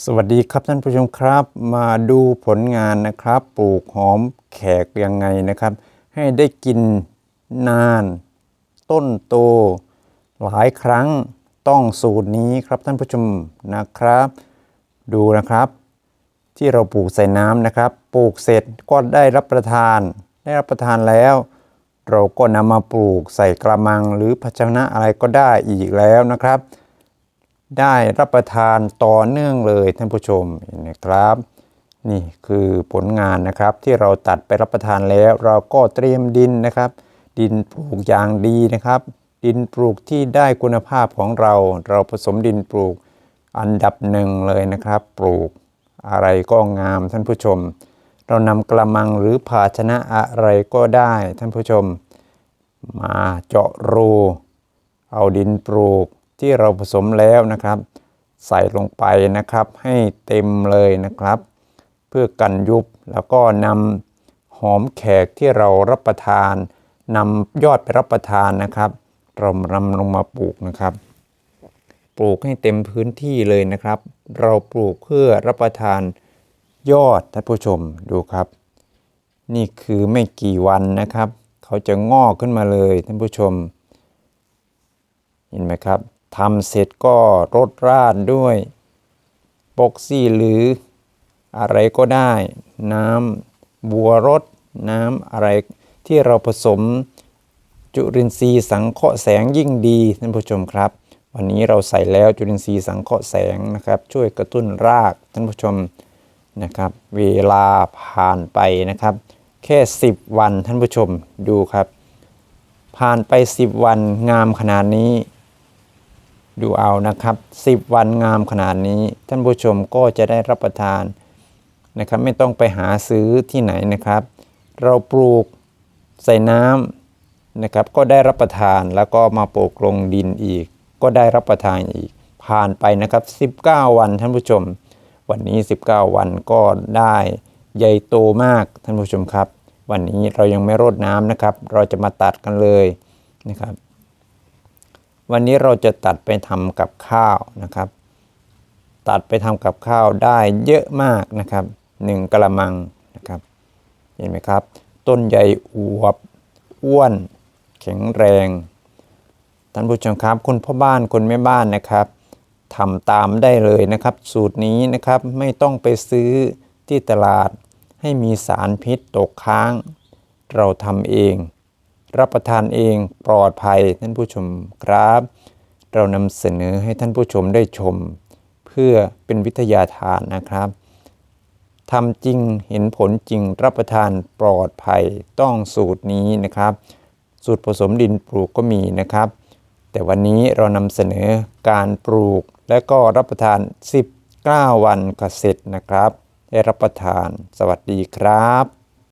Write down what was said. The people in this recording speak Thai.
สวัสดีครับท่านผู้ชมครับ มาดูผลงานนะครับ ปลูกหอมแขกยังไงนะครับ ให้ได้กินนาน ต้นโต หลายครั้งต้องสูตรนี้ครับท่านผู้ชมนะครับ ดูนะครับ ที่เราปลูกใส่น้ำนะครับ ปลูกเสร็จก็ได้รับประทาน ได้รับประทานแล้ว เราก็นำมาปลูกใส่กระมังหรือภาชนะอะไรก็ได้อีกแล้วนะครับ ได้รับประทานต่อเนื่องเลยท่านผู้ชมนไหมครับ นี่คือผลงานนะครับที่เราตัดไปรับประทานแล้ว เราก็เตรียมดินนะครับ ดินปลูกอย่างดีนะครับ ดินปลูกที่ได้คุณภาพของเรา เราผสมดินปลูกอันดับหนึ่งเลยนะครับ ปลูกอะไรก็งามท่านผู้ชม เรานำกระมังหรือภาชนะอะไรก็ได้ท่านผู้ชม มาเจาะรู เอาดินปลูก ที่เราผสมแล้วนะครับ ใส่ลงไปนะครับ ให้เต็มเลยนะครับ เพื่อกันยุบแล้วก็นำหอมแขกที่เรารับประทานนำยอดไปรับประทานนะครับเรานำลงมาปลูกนะครับ ปลูกให้เต็มพื้นที่เลยนะครับ เราปลูกเพื่อรับประทานยอดท่านผู้ชมดูครับ นี่คือไม่กี่วันนะครับ เขาจะงอกขึ้นมาเลยท่านผู้ชม เห็นไหมครับ ทำเสร็จก็รดราดด้วยปกซี่หรืออะไรก็ได้ น้ำบัวรดน้ำอะไรที่เราผสมจุลินทรีย์สังเคราะห์แสงยิ่งดีท่านผู้ชมครับ วันนี้เราใส่แล้วจุลินทรีย์สังเคราะห์แสงนะครับ ช่วยกระตุ้นรากท่านผู้ชมนะครับ เวลาผ่านไปนะครับ แค่ 10 วันท่านผู้ชมดูครับ ผ่านไป 10 วันงามขนาดนี้ ดูเอานะครับ 10 วันงามขนาดนี้ ท่านผู้ชมก็จะได้รับประทานนะครับ ไม่ต้องไปหาซื้อที่ไหนนะครับ เราปลูกใส่น้ำนะครับ ก็ได้รับประทานแล้วก็มาปลูกลงดินอีก ก็ได้รับประทานอีก ผ่านไปนะครับ 19 วันท่านผู้ชม วันนี้ 19 วันก็ได้ใหญ่โตมากท่านผู้ชมครับ วันนี้เรายังไม่รดน้ำนะครับ เราจะมาตัดกันเลยนะครับ วันนี้เราจะตัดไปทำกับข้าวนะครับ ตัดไปทำกับข้าวได้เยอะมากนะครับหนึ่งกระมังนะครับเห็นไหมครับ ต้นใหญ่อวบอ้วน แข็งแรงท่านผู้ชมครับคุณพ่อบ้านคุณแม่บ้านนะครับทำตามได้เลยนะครับ สูตรนี้นะครับไม่ต้องไปซื้อที่ตลาดให้มีสารพิษตกค้าง เราทำเอง รับประทานเองปลอดภัยท่านผู้ชมครับ เรานำเสนอให้ท่านผู้ชมได้ชม เพื่อเป็นวิทยาทานนะครับทำจริงเห็นผลจริงรับประทานปลอดภัยต้องสูตรนี้นะครับ สูตรผสมดินปลูกก็มีนะครับ แต่วันนี้เรานำเสนอการปลูกและก็รับประทาน 19 วันก็เสร็จนะครับ ได้รับประทานสวัสดีครับ